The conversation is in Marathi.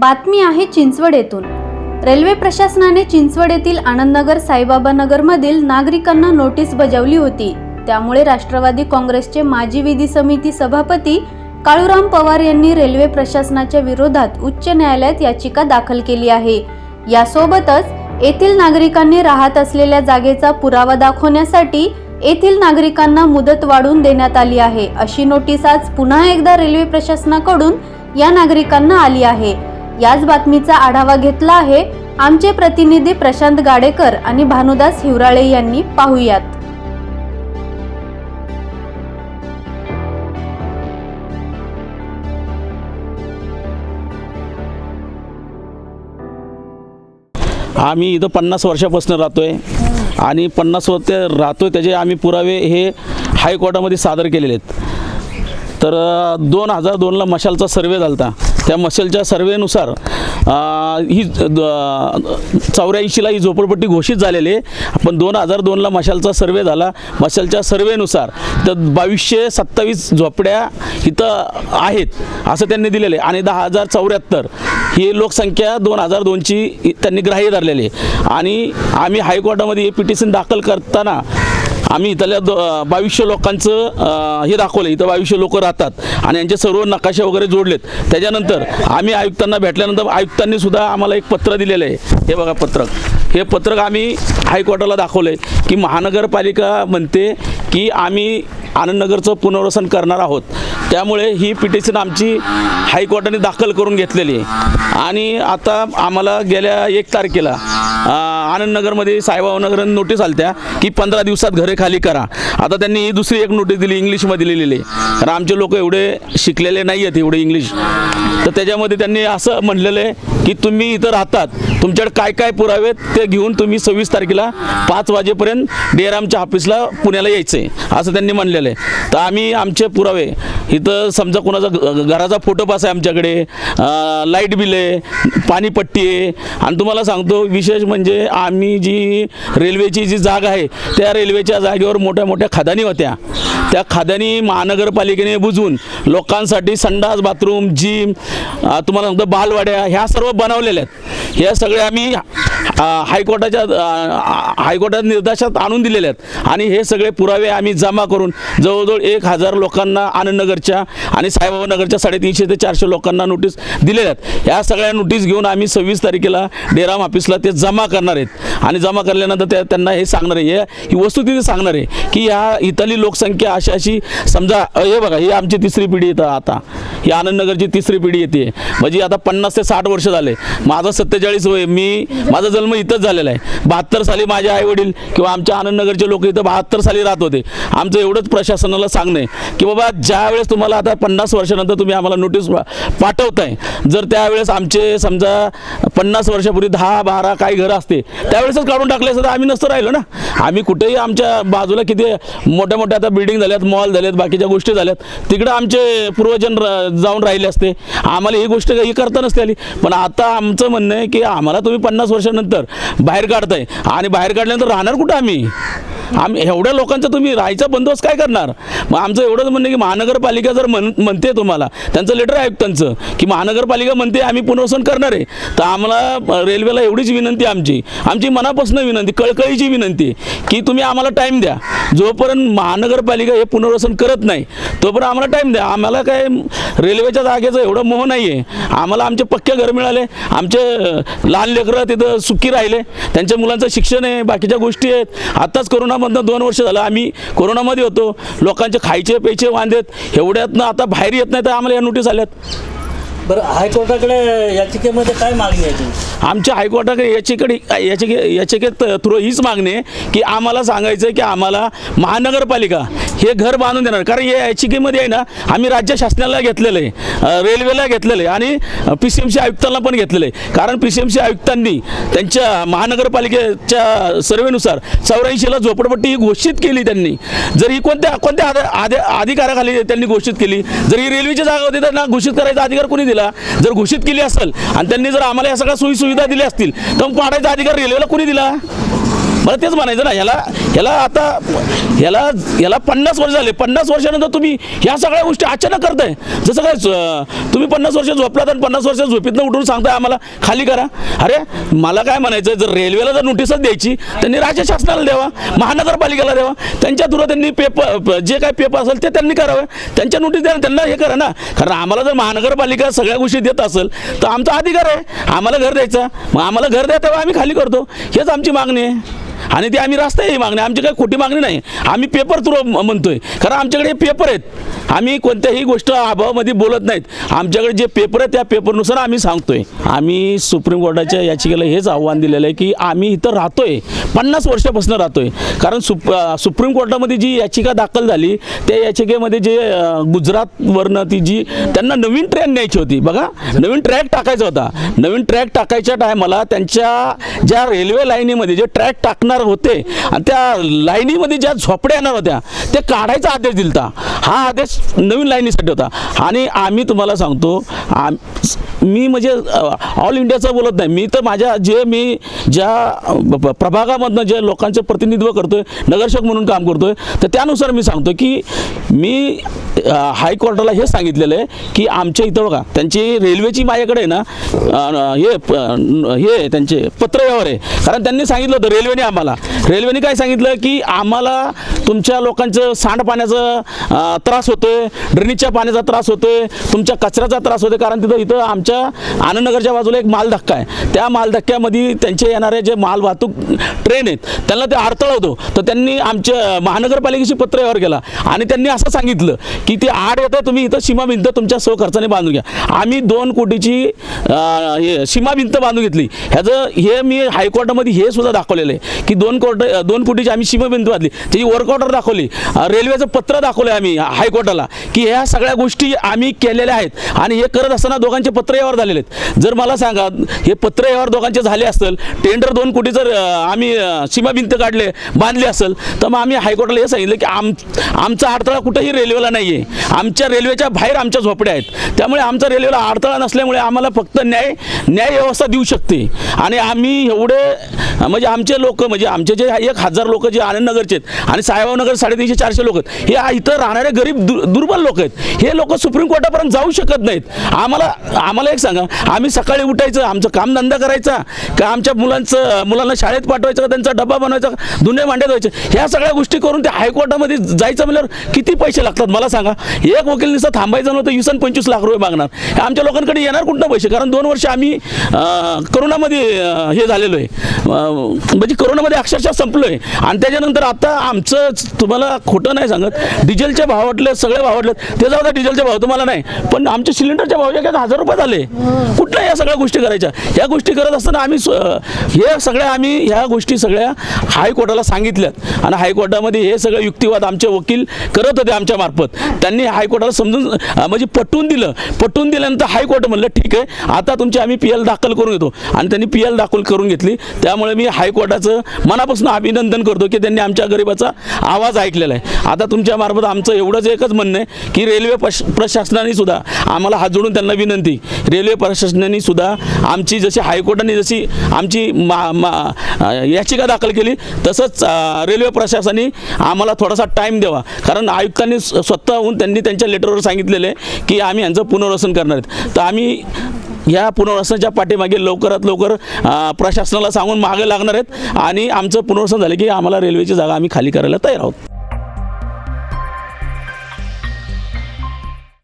बातमी आहे चिंचवड येथून रेल्वे प्रशासनाने चिंचवड येथील आनंदनगर साईबाबा नगरमधील नागरिकांना नोटीस बजावली होती. त्यामुळे राष्ट्रवादी काँग्रेसचे माजी विधी समिती सभापती काळूराम पवार यांनी रेल्वे प्रशासनाच्या विरोधात उच्च न्यायालयात याचिका दाखल केली आहे. यासोबतच येथील नागरिकांनी राहत असलेल्या जागेचा पुरावा दाखवण्यासाठी येथील नागरिकांना मुदत वाढवून देण्यात आली आहे. अशी नोटीस आज पुन्हा एकदा रेल्वे प्रशासनाकडून या नागरिकांना आली आहे. याच बातमीचा आढावा घेतला आहे आमचे प्रतिनिधी प्रशांत गाडेकर आणि भानुदास हिवराळे यांनी. पाहुयात. आम्ही इथं पन्नास वर्षापासून राहतोय आणि पन्नास वर्ष राहतोय त्याचे आम्ही पुरावे हे हायकोर्टामध्ये सादर केलेले आहेत. तर दोन हजार दोनला मशालचा सर्वे झाला होता त्या मशालच्या सर्वेनुसार ही चौऱ्याऐंशीला ही झोपडपट्टी घोषित झालेली आहे. पण दोन हजार दोनला मशालचा सर्वे झाला. मशालच्या सर्वेनुसार तर बावीसशे सत्तावीस झोपड्या इथं आहेत असं त्यांनी दिलेलं आहे. आणि दहा हजार चौऱ्याहत्तर ही लोकसंख्या दोन हजार दोनची त्यांनी ग्राह्य धरलेली आहे. आणि आम्ही हायकोर्टामध्ये हे पिटिशन दाखल करताना आम्ही इथल्या दो बावीसशे लोकांचं हे दाखवलं इथं बावीसशे लोक राहतात. आणि यांचे सर्व नकाशे वगैरे जोडलेत. त्याच्यानंतर आम्ही आयुक्तांना भेटल्यानंतर आयुक्तांनी सुद्धा आम्हाला एक पत्र दिलेलं आहे. हे बघा पत्रक. हे पत्रक आम्ही हायकोर्टाला दाखवलं आहे की महानगरपालिका म्हणते की आम्ही आनंदनगरचं पुनर्वसन करणार आहोत. त्यामुळे ही पिटिशन आमची हायकोर्टाने दाखल करून घेतलेली आहे. आणि आता आम्हाला गेल्या एक तारखेला आनंदनगरमध्ये साईबाबानगर नोटीस आलत्या की पंधरा दिवसात घरे खाली करा. आता त्यांनी ही दुसरी एक नोटीस दिली इंग्लिशमध्ये लिहिलेली आहे. कारण आमचे लोक एवढे शिकलेले नाही आहेत एवढे इंग्लिश. तर त्याच्यामध्ये त्यांनी असं म्हणलेलं आहे की तुम्ही इथं राहतात तुमच्याकडे काय काय पुरावेत ते घेऊन तुम्ही सव्वीस तारखेला पाच वाजेपर्यंत डेरामच्या ऑफिसला पुण्याला यायचं आहे असं त्यांनी म्हणलेलं आहे तर आम्ही आमचे पुरावे इथं समजा कोणाचा घराचा फोटो पास आहे आमच्याकडे लाइट बिल आहे पाणीपट्टी आहे. आणि तुम्हाला सांगतो विशेष म्हणजे आम्ही जी रेल्वेची जी जागा आहे त्या रेल्वेच्या जागेवर मोठ्या मोठ्या खदानी होत्या. त्या खदानी महानगरपालिकेने बुजवून लोकांसाठी संडास बाथरूम जिम तुम्हाला सांगतो बालवाड्या ह्या सर्व बनवलेल्या आहेत. ह्या सगळ्या आम्ही हायकोर्टाच्या हायकोर्टात निर्देशात आणून दिलेले आहेत. आणि हे सगळे पुरावे आम्ही जमा करून जवळजवळ एक हजार लोकांना आनंदनगरच्या आणि साईबाबा नगरच्या साडेतीनशे ते चारशे लोकांना नोटीस दिलेल्या आहेत. ह्या सगळ्या नोटीस घेऊन आम्ही सव्वीस तारखेला डेराम ऑफिसला ते जमा करणार आहेत. आणि जमा करल्यानंतर त्या त्यांना हे सांगणार आहे. हे- ही वस्तुस्थिती सांगणार आहे की ह्या इथली लोकसंख्या अशी अशी समजा अ, हे बघा ही आमची तिसरी पिढी येतं आता. ही आनंदनगरची तिसरी पिढी येते. म्हणजे आता पन्नास ते साठ वर्ष झाले. माझं सत्तेचाळीस वय मी माझा जन्म इथंच झालेला आहे. बहात्तर साली माझे आई वडील किंवा आमच्या आनंदनगरचे लोक इथं बहात्तर साली राहत होते. आमचं एवढंच प्रशासनाला सांगणं आहे की बाबा ज्यावेळेस तुम्हाला आता पन्नास वर्षानंतर तुम्ही आम्हाला नोटीस पा- पाठवताय जर त्यावेळेस आमचे समजा पन्नास वर्षापूर्वी दहा बारा काही घरं असते त्यावेळेसच काढून टाकले असतं तर आम्ही नसतं राहिलो ना. आम्ही कुठेही आमच्या बाजूला किती मोठ्या मोठ्या आता बिल्डिंग झाल्यात मॉल झालेत बाकीच्या गोष्टी झाल्यात तिकडं आमचे पूर्वजन जाऊन राहिले असते. आम्हाला ही गोष्ट काही करता नसते आली. पण आता आमचं म्हणणं आहे की आम्हाला तुम्ही पन्नास वर्षानंतर बाहेर काढताय. आणि बाहेर काढल्यानंतर राहणार कुठं आम्ही? आम्ही एवढ्या लोकांचा तुम्ही राहायचा बंदोबस्त काय करणार? मग आमचं एवढंच म्हणणं की महानगरपालिका जर म्हण म्हणते तुम्हाला त्यांचं लेटर आहे आयुक्तांचं की महानगरपालिका म्हणते आम्ही पुनर्वसन करणार आहे. तर आम्हाला रेल्वेला एवढीच विनंती आमची. आमची मनापासून विनंती कळकळीची विनंती की तुम्ही आम्हाला टाईम द्या. जोपर्यंत महानगरपालिका हे पुनर्वसन करत नाही तोपर्यंत आम्हाला टाईम द्या. आम्हाला काय रेल्वेच्या जागेचं एवढं मोह नाही आहे आम्हाला आमचे पक्के घर मिळाले आमचे लहान लेकरं तिथं सुखी राहिले. त्यांच्या मुलांचं शिक्षण आहे बाकीच्या गोष्टी आहेत. आत्ताच कोरोनामधनं दोन वर्ष झालं आम्ही कोरोनामध्ये होतो. लोकांचे खायचे प्यायचे वांदेत एवढ्यातनं आता बाहेर येत नाही तर आम्हाला या नोटीस आल्यात. बरं हायकोर्टाकडे याचिकेमध्ये काय मागणी आहे तुमची? आमच्या हायकोर्टाकडे याचिकडे याचिके याचिकेत थ्रू हीच मागणी आहे की आम्हाला सांगायचं आहे की आम्हाला महानगरपालिका हे घर बांधून देणार. कारण या याचिकेमध्ये आहे ना आम्ही राज्य शासनाला घेतलेलं आहे रेल्वेला घेतलेलं आहे आणि पी सी एम सी आयुक्तांना पण घेतलेलं आहे. कारण पी सी एम सी आयुक्तांनी त्यांच्या महानगरपालिकेच्या सर्वेनुसार चौऱ्याऐंशीला झोपडपट्टी ही घोषित केली त्यांनी. जर ही कोणत्या कोणत्या आध- अधिकाराखाली त्यांनी घोषित केली जर ही रेल्वेची जागा होती त्यांना घोषित करायचा अधिकार कोणी दिला जर घोषित केली असेल आणि त्यांनी जर आम्हाला या सगळ्या सोयी सुविधा दिल्या असतील तर मग पाडायचा अधिकार रेल्वेला कोणी दिला? मला तेच म्हणायचं ना ह्याला ह्याला आता ह्याला ह्याला पन्नास वर्ष झाले. पन्नास वर्षानंतर तुम्ही ह्या सगळ्या गोष्टी अचानक करताय. जसं काय तुम्ही पन्नास वर्ष झोपलात आणि पन्नास वर्ष झोपीतनं उठून सांगताय आम्हाला खाली करा. अरे मला काय म्हणायचं जर रेल्वेला जर नोटीसच द्यायची त्यांनी राज्य शासनाला द्यावा महानगरपालिकेला द्यावा. त्यांच्या थ्रू त्यांनी पेपर जे काय पेपर असेल ते त्यांनी करावं. त्यांच्या नोटीस द्या त्यांना हे करा ना. कारण आम्हाला जर महानगरपालिका सगळ्या गोष्टी देत असेल तर आमचा अधिकार आहे. आम्हाला घर द्यायचा. मग आम्हाला घर द्या तेव्हा आम्ही खाली करतो. हेच आमची मागणी आहे. आणि ती आम्ही रास्ता ही मागणी आमची काही खोटी मागणी नाही. आम्ही पेपर थ्रू म्हणतोय. कारण आमच्याकडे पेपर आहेत. आम्ही कोणत्याही गोष्ट अभावामध्ये बोलत नाहीत. आमच्याकडे जे पेपर आहेत त्या पेपरनुसार आम्ही सांगतोय. आम्ही सुप्रीम कोर्टाच्या याचिकेला हेच आव्हान दिलेलं आहे की आम्ही इथं राहतोय. पन्नास वर्षापासून राहतोय. कारण सुप सुप्रीम कोर्टामध्ये जी याचिका दाखल झाली त्या याचिकेमध्ये जे गुजरातवरनं ती जी त्यांना नवीन ट्रेन न्यायची होती. बघा नवीन ट्रॅक टाकायचा होता. नवीन ट्रॅक टाकायच्या टायमाला त्यांच्या ज्या रेल्वे लाईनीमध्ये जे ट्रॅक टाकणार होते. आणि त्या लाईनीमध्ये ज्या झोपड्या येणार होत्या ते काढायचा आदेश दिलता. हा आदेश नवीन लाईनीसाठी होता. आणि आम्ही तुम्हाला सांगतो आम मी म्हणजे ऑल इंडियाचं बोलत नाही. मी तर माझ्या जे मी ज्या प्रभागामधनं जे लोकांचं प्रतिनिधित्व करतोय नगरसेवक म्हणून काम करतोय तर त्यानुसार मी सांगतो की मी हायकोर्टाला हे सांगितलेलं आहे की आमच्या इथं बघा त्यांची रेल्वेची माझ्याकडे ना हे हे त्यांचे पत्रव्यवहार आहे. कारण त्यांनी सांगितलं होतं रेल्वेने आम्हाला. रेल्वेने काय सांगितलं की आम्हाला तुमच्या लोकांचं सांडपाण्याचं त्रास होते ड्रेनेजच्या पाण्याचा त्रास होते तुमच्या कचऱ्याचा त्रास होते कारण तिथं इथं आमच्या आनंदनगरच्या बाजूला एक माल धक्का आहे. त्या माल धक्क्यामध्ये त्यांचे येणारे जे माल वाहतूक ट्रेन आहेत त्यांना ते अडथळा होतो. तर त्यांनी आमच्या महानगरपालिकेशी पत्रव्यवहार केला. आणि त्यांनी असं सांगितलं की ते आड येतं तुम्ही इथं सीमा भिंत तुमच्या सो खर्चाने बांधून घ्या. आम्ही दोन कोटीची हे सीमा भिंत बांधून घेतली. ह्याचं हे मी हायकोर्टामध्ये हे सुद्धा दाखवलेलं आहे की दोन कोट दोन फुटीची आम्ही सीमा भिंत बांधली. त्याची वर्क ऑर्डर दाखवली. रेल्वेचं पत्र दाखवलं आम्ही हायकोर्टाला की ह्या सगळ्या गोष्टी आम्ही केलेल्या आहेत आणि हे करत असताना दोघांचे पत्र व्यवहार झालेले आहेत. जर मला सांगा हे पत्र व्यवहार दोघांचे झाले असेल टेंडर दोन कोटी जर आम्ही सीमाभिंत भिंत काढले बांधले असेल तर मग आम्ही हायकोर्टाला हे सांगितलं की आम आमचा अडथळा कुठेही रेल्वेला नाही आहे आमच्या रेल्वेच्या बाहेर आमच्या झोपड्या आहेत. त्यामुळे आमचा रेल्वेला अडथळा नसल्यामुळे आम्हाला फक्त न्याय न्याय व्यवस्था देऊ शकते. आणि आम्ही एवढे म्हणजे आमचे लोक म्हणजे आमचे जे एक हजार लोक जे आनंदनगरचे आहेत आणि साहेबनगर साडेतीनशे चारशे लोक आहेत हे इथं राहणारे गरीब दुर्बल लोक आहेत. हे लोक सुप्रीम कोर्टापर्यंत जाऊ शकत नाहीत. आम्हाला आम्हाला एक सांगा आम्ही सकाळी उठायचं आमचं कामधंदा करायचा का आमच्या मुलांचं मुलांना शाळेत पाठवायचं का त्यांचा डबा बनवायचा धुणे मांड्यात धुवायचे ह्या सगळ्या गोष्टी करून ते हायकोर्टामध्ये जायचं म्हणल्यावर किती पैसे लागतात मला सांगा. एक वकील नुसतं थांबायचं नव्हतं युसन पंचवीस लाख रुपये मागणार. आमच्या लोकांकडे येणार कुठं पैसे? कारण दोन वर्ष आम्ही करोनामध्ये हे झालेलो आहे. म्हणजे करोनामध्ये अक्षरशः संपलो आहे आणि त्याच्यानंतर आता आमचं तुम्हाला खोटं नाही सांगत. डिझेलचे भाव वाटले सगळे भाव वाटले. ते जाऊ द्या डिझेलचे भाव तुम्हाला नाही. पण आमचे सिलेंडरचे भाव एक हजार रुपये झाले. कुठल्या या सगळ्या गोष्टी करायच्या? ह्या गोष्टी करत असताना आम्ही हे सगळ्या आम्ही ह्या गोष्टी सगळ्या हायकोर्टाला सांगितल्यात. आणि हायकोर्टामध्ये हे सगळे युक्तिवाद आमचे वकील करत होते आमच्या मार्फत. त्यांनी हायकोर्टाला समजून म्हणजे पटवून दिलं. पटवून दिल्यानंतर हायकोर्ट म्हणलं ठीक आहे आता तुमची आम्ही पी एल दाखल करून घेतो. आणि त्यांनी पी एल दाखल करून घेतली. त्यामुळे मी हायकोर्टाचं मनापासून अभिनंदन करतो की त्यांनी आमच्या गरिबाचा आवाज ऐकलेला आहे. आता तुमच्या मार्फत आमचं एवढंच एकच म्हणणं आहे की रेल्वे प्रश प्रशासनाने सुद्धा आम्हाला हात जोडून त्यांना विनंती. रेल्वे प्रशासनाने सुद्धा आमची जशी हायकोर्टाने जशी आमची मा मा याचिका दाखल केली तसंच रेल्वे प्रशासनाने आम्हाला थोडासा टाईम द्यावा. कारण आयुक्तांनी स्वतःहून त्यांनी त्यांच्या लेटरवर सांगितलेलं आहे की आम्ही यांचं पुनर्वसन करणार आहेत. तर आम्ही या पुनर्वसनाच्या पाठीमागे लवकरात लवकर प्रशासनाला सांगून मागे लागणार आहेत. आणि आमचं पुनर्वसन झालं की आम्हाला रेल्वेची जागा आम्ही खाली करायला तयार आहोत.